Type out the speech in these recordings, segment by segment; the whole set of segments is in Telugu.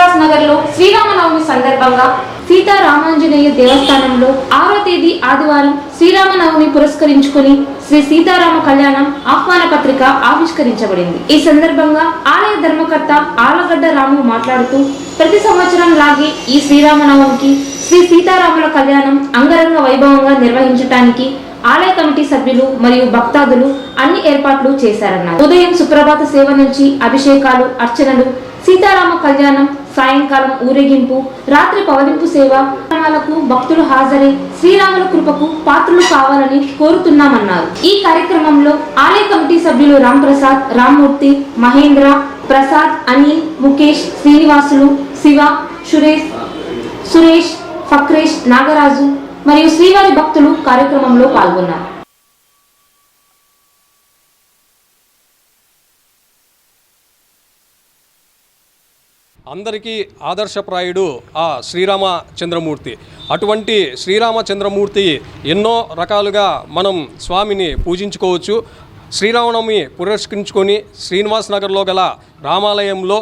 నగర్లో శ్రీరామనవమి సందర్భంగా సీతారామాంజనేయ దేవస్థానంలో ఆరో తేదీ ఆదివారం శ్రీరామనవమి పురస్కరించుకుని శ్రీ సీతారామ కళ్యాణం ఆహ్వాన పత్రిక ఆవిష్కరించబడింది. ఈ సందర్భంగా ఆలయ ధర్మకర్త ఆలగడ్డ రాము మాట్లాడుతూ ప్రతి సంవత్సరం లాగే ఈ శ్రీరామనవమికి శ్రీ సీతారాముల కళ్యాణం అంగరంగ వైభవంగా నిర్వహించటానికి ఆలయ కమిటీ సభ్యులు మరియు భక్తాదులు అన్ని ఏర్పాట్లు చేశారన్నారు. ఉదయం సుప్రభాత సేవ నుంచి అభిషేకాలు అర్చనలు సీతారామ కళ్యాణం సాయంకాలం ఊరేగింపు రాత్రి పవదింపు సేవ కార్యక్రమాలకు భక్తులు హాజరై శ్రీరాముల కృపకు పాత్రులు కావాలని కోరుతున్నామన్నారు. ఈ కార్యక్రమంలో ఆలయ కమిటీ సభ్యులు రామ్ ప్రసాద్ రామ్మూర్తి మహేంద్ర ప్రసాద్ అనిల్ ముఖేష్ శ్రీనివాసులు శివ సురేష్ సురేష్ ఫక్రేష్ నాగరాజు మరియు శ్రీవారి భక్తులు కార్యక్రమంలో పాల్గొన్నారు. అందరికీ ఆదర్శప్రాయుడు ఆ శ్రీరామచంద్రమూర్తి. అటువంటి శ్రీరామచంద్రమూర్తి ఎన్నో రకాలుగా మనం స్వామిని పూజించుకోవచ్చు. శ్రీరామనవమి పురస్కరించుకొని శ్రీనివాస్ నగర్లో గల రామాలయంలో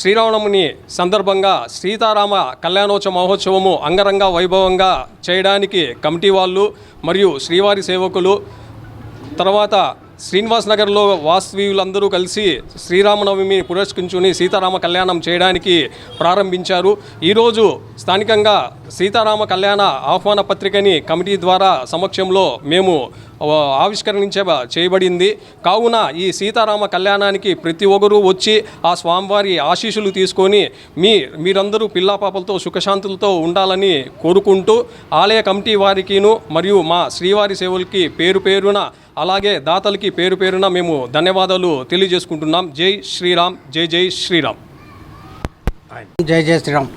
శ్రీరామనవమిని సందర్భంగా సీతారామ కళ్యాణోత్సవ మహోత్సవము అంగరంగ వైభవంగా చేయడానికి కమిటీ వాళ్ళు మరియు శ్రీవారి సేవకులు తర్వాత శ్రీనివాస్ నగర్లో వాస్తవ్యులందరూ కలిసి శ్రీరామనవమి పురస్కరించుని సీతారామ కళ్యాణం చేయడానికి ప్రారంభించారు. ఈరోజు స్థానికంగా సీతారామ కళ్యాణ ఆహ్వాన పత్రికని కమిటీ ద్వారా సమక్షంలో మేము ఆవిష్కరించ చేయబడింది. కావున ఈ సీతారామ కళ్యాణానికి ప్రతి ఒక్కరూ వచ్చి ఆ స్వామివారి ఆశీస్సులు తీసుకొని మీ మీరందరూ పిల్లాపాపలతో సుఖశాంతులతో ఉండాలని కోరుకుంటూ ఆలయ కమిటీ వారికిను మరియు మా శ్రీవారి సేవలకి పేరు పేరున అలాగే దాతలకి పేరు పేరున మేము ధన్యవాదాలు తెలియజేసుకుంటున్నాం. జై శ్రీరామ్ జై జై శ్రీరామ్. జై జై శ్రీరామ్.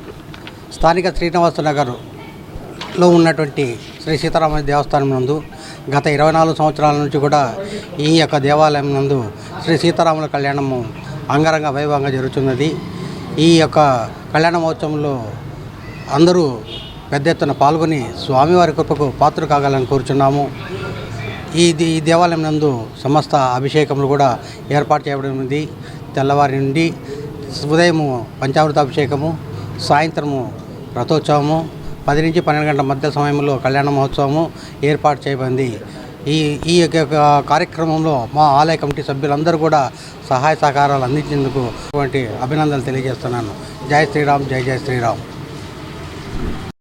స్థానిక శ్రీనివాస నగర్లో ఉన్నటువంటి శ్రీ సీతారామ దేవస్థానం నందు గత ఇరవై నాలుగు సంవత్సరాల నుంచి కూడా ఈ యొక్క దేవాలయం నందు శ్రీ సీతారాముల కళ్యాణము అంగరంగ వైభవంగా జరుగుతున్నది. ఈ యొక్క కళ్యాణ మహోత్సవంలో అందరూ పెద్ద ఎత్తున పాల్గొని స్వామివారి కృపకు పాత్ర కాగాలని కోరుచున్నాము. ఈ ఈ దేవాలయం నందు సమస్త అభిషేకములు కూడా ఏర్పాటు చేయబడి ఉంది. తెల్లవారి నుండి ఉదయము పంచామృత అభిషేకము సాయంత్రము రథోత్సవము పది నుంచి పన్నెండు గంటల మధ్య సమయంలో కళ్యాణ మహోత్సవము ఏర్పాటు చేయబడింది. ఈ ఈ యొక్క కార్యక్రమంలో మా ఆలయ కమిటీ సభ్యులందరూ కూడా సహాయ సహకారాలు అందించేందుకు అభినందనలు తెలియజేస్తున్నాను. జై శ్రీరామ్ జై జై శ్రీరామ్.